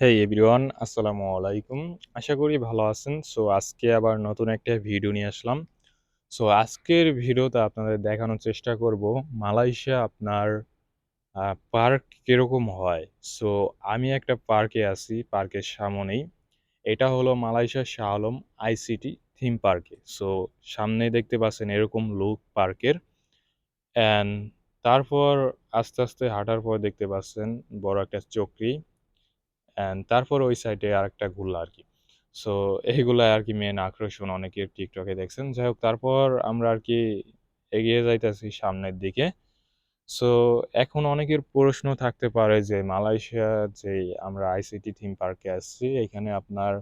হেই everyone আসসালামু আলাইকুম। আশা করি ভালো আছেন। সো আজকে আবার নতুন একটা ভিডিও নিয়ে আসলাম। সো আজকের ভিডিওতে আপনাদের দেখানোর চেষ্টা করব, মালয়েশিয়া আপনার পার্ক কীরকম হয়। সো আমি একটা পার্কে আছি, পার্কের সামনেই। এটা হলো Malaysia Shah Alam ICT theme পার্কে সো সামনে দেখতে পাচ্ছেন এরকম লুক পার্কের। অ্যান্ড তারপর আস্তে আস্তে হাঁটার পর দেখতে পাচ্ছেন বড় একটা চকরি। অ্যান্ড তারপর ওই সাইডে আর একটা ঘুরলা আর কি সো এইগুলা আর কি মেন আকর্ষণ অনেকের টিকটকে দেখছেন। যাই হোক তারপর আমরা আর কি এগিয়ে যাইতেছি সামনের দিকে। সো এখন অনেকের প্রশ্ন থাকতে পারে যে, মালয়েশিয়া যে আমরা আইসিটি থিম পার্কে আসছি, এখানে আপনার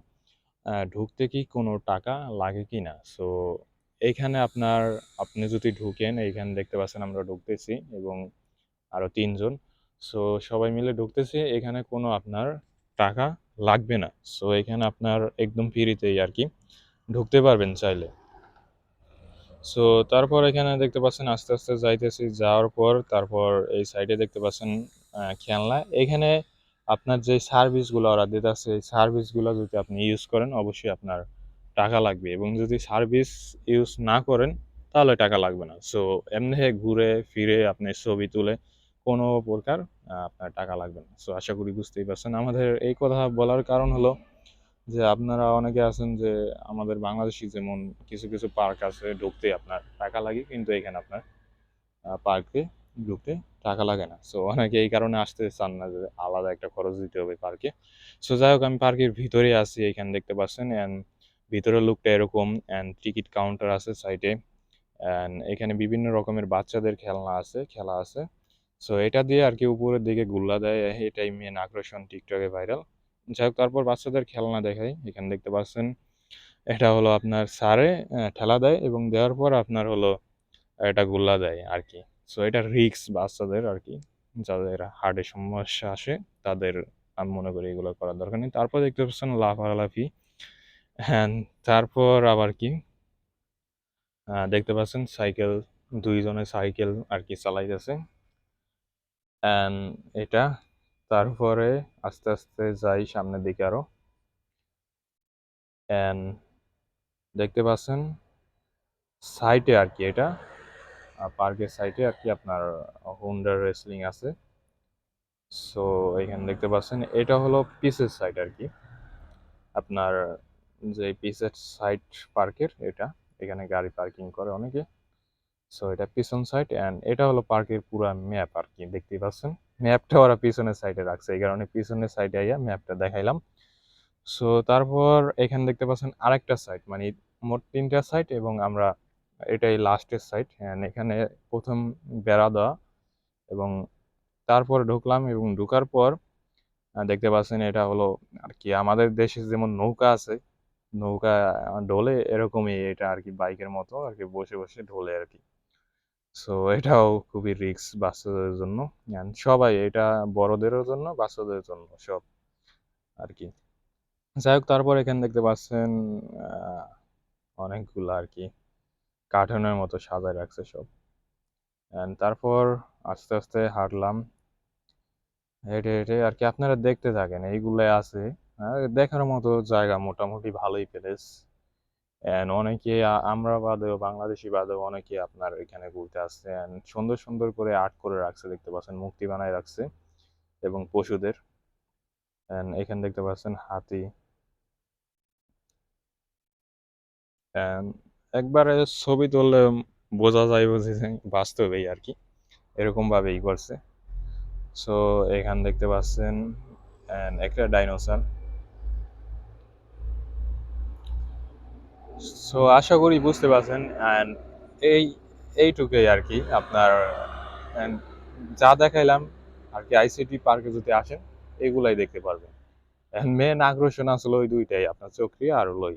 ঢুকতে কি কোনো টাকা লাগে কি না? সো এইখানে আপনার, আপনি যদি ঢুকেন, এইখানে দেখতে পাচ্ছেন আমরা ঢুকতেছি এবং আরও তিনজন। সো সবাই মিলে ঢুকতেছি। এখানে কোনো আপনার টাকা লাগবে না। সো এখানে আপনার একদম ফ্রিতেই আর কি ঢুকতে পারবেন চাইলে। সো তারপর এখানে দেখতে পাচ্ছেন আস্তে আস্তে যাইতেছি। যাওয়ার পর তারপর এই সাইডে দেখতে পাচ্ছেন খেলনা। এখানে আপনার যে সার্ভিসগুলো ওরা দিতেছে, এই সার্ভিসগুলো যদি আপনি ইউজ করেন, অবশ্যই আপনার টাকা লাগবে। এবং যদি সার্ভিস ইউজ না করেন, তাহলে টাকা লাগবে না। সো এমনি ঘুরে, ফিরে আপনি ছবি তুলে কোনো প্রকার আপনার টাকা লাগবে না। সো আশা করি বুঝতেই পারছেন। আমাদের এই কথা বলার কারণ হলো যে, আপনারা অনেকে আছেন যে, আমাদের বাংলাদেশি যেমন কিছু কিছু পার্ক আছে ঢুকতে আপনার টাকা লাগে, কিন্তু এখানে আপনার পার্কে ঢুকতে টাকা লাগে না। সো অনেকে এই কারণে আসতে চান না যে, আলাদা একটা খরচ দিতে হবে পার্কে। সো যাই হোক, আমি পার্কের ভিতরে আছি, এখানে দেখতে পাচ্ছেন। অ্যান্ড ভিতরের লুকটা এরকম। অ্যান্ড টিকিট কাউন্টার আছে সাইডে অ্যান্ড এখানে বিভিন্ন রকমের বাচ্চাদের খেলনা আছে, খেলা আছে। সো এটা দিয়ে আর কি উপরের দিকে গুল্লা দেয় এটাই মেন আকর্ষণ টিকটকে ভাইরাল যাই হোক তারপর বাচ্চাদের খেলনা দেখাই। এখানে দেখতে পাচ্ছেন, এটা হলো আপনার সারে ঠেলা দেয় এবং দেওয়ার পর আপনার হলো, এটা গুল্লা দেয় আর কি। সো এটা রিক্স বাচ্চাদের আর কি। যাদের হার্টের সমস্যা আসে, তাদের আমি মনে করি এগুলো করার দরকার নেই। তারপর দেখতে পাচ্ছেন লাফালাফি। হ্যাঁ তারপর আবার কি? দেখতে পাচ্ছেন, সাইকেল, দুইজনে সাইকেল আর কি চালাইতেছে। এটা তারপরে আস্তে আস্তে যাই সামনের দিকে আরও। অ্যান্ড দেখতে পাচ্ছেন সাইটে আর কি এটা। পার্কের সাইটে আর কি আপনার হুন্ডার রেসলিং আছে। সো এখানে দেখতে পাচ্ছেন, এটা হলো পিসের সাইড আর কি। আপনার যে পিসের সাইড পার্কের এটা। এখানে গাড়ি পার্কিং করে অনেকে। সো এটা পিছন সাইড অ্যান্ড এটা হলো পার্কের পুরো ম্যাপ আর কি দেখতেই পাচ্ছেন? ম্যাপটা ওরা পিছনের সাইডে রাখছে, এই কারণে পিছনের সাইডে আইয়া ম্যাপটা দেখাইলাম। সো তারপর এখানে দেখতে পাচ্ছেন আরেকটা সাইড মানে মোট তিনটা সাইড এবং আমরা এটাই লাস্টের সাইড এখানে প্রথম বেড়া দেওয়া এবং তারপর ঢুকলাম এবং ঢুকার পর দেখতে পাচ্ছেন এটা হলো আর কি আমাদের দেশে যেমন নৌকা আছে, নৌকা ডোলে এরকমই এটা আর কি বাইকের মতো আর কি বসে বসে ঢোলে আর কি সো এটাও খুবই রিক্স বাচ্চাদের জন্য। সবাই, এটা বড়দেরও জন্য, বাচ্চাদের জন্য সব আর কি যাই হোক তারপর এখানে দেখতে পাচ্ছেন অনেকগুলো আর কি কার্টুনের মতো সাজায় রাখছে সব। তারপর আস্তে আস্তে হাঁটলাম। হেঁটে হেঁটে আর কি আপনারা দেখতে থাকেন এইগুলো আছে। আর দেখার মতো জায়গা মোটামুটি ভালোই প্লেস এন্ড অনেকে আমরা বাদেও, বাংলাদেশি বাদেও অনেকে আপনার এখানে ঘুরতে আসছে and সুন্দর সুন্দর করে আর্ট করে রাখছে, দেখতে পাচ্ছেন, মূর্তি বানায় রাখছে এবং পশুদের। এন্ড এখানে দেখতে পাচ্ছেন, হাতি। And একবারে ছবি তুললে বোঝা যায় বুঝে বাস্তবেই আর কি। এরকম ভাবেই করছে। সো এখানে দেখতে পাচ্ছেন একটা ডাইনোসর। সো আশা করি বুঝতে পারছেন অ্যান্ড এই, এইটুকুই আর কি আপনার যা দেখাইলাম, আর কি আইসিটি পার্কে যদি আসেন, এগুলাই দেখতে পারবেন। মেন আকর্ষণ আসলে ওই দুইটাই, আপনার চক্রি আর লই